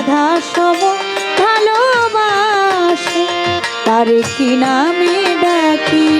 রাধা সব ভালোবাসে। তার কি নামে ডাকি?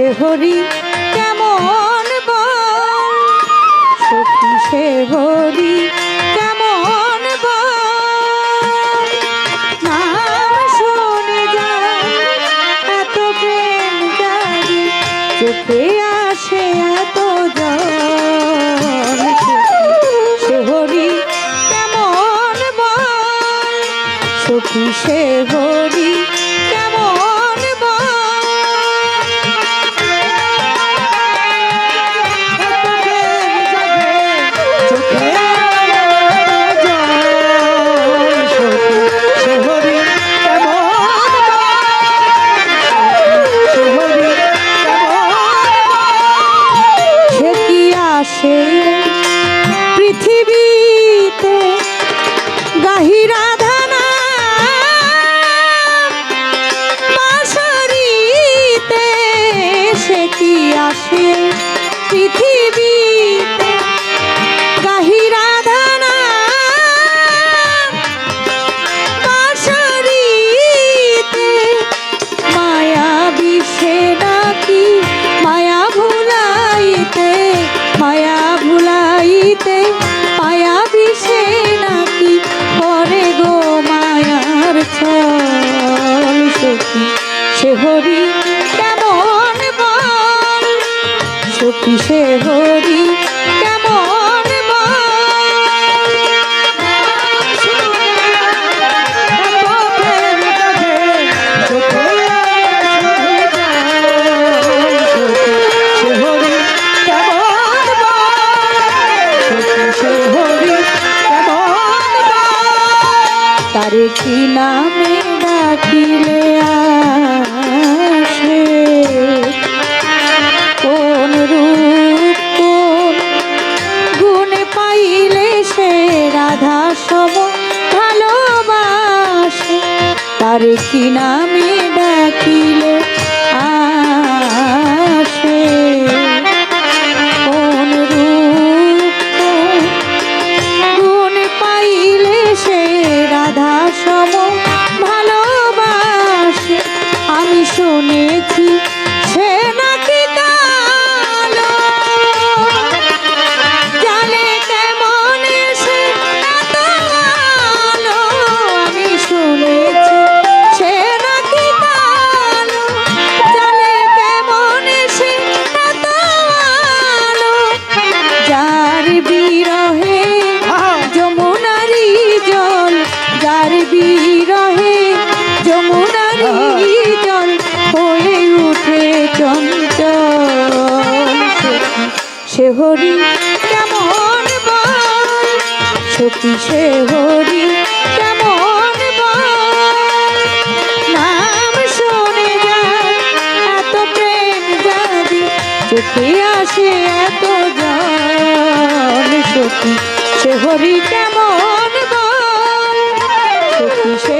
সে হরি কেমন বল? সখী সে হরি পৃথিবী আর কি নামে ডাকিলে আসে। কোন রূপ গুণে পাইলে সে রাধা সম ভালোবাসে। তার কি নামে ডাকিলে হরি, কেমন সখী সে হরি, কেমন নাম শোনে যায় এত প্রেম জাদি চোখে আসে এত সে হরি, কেমন সে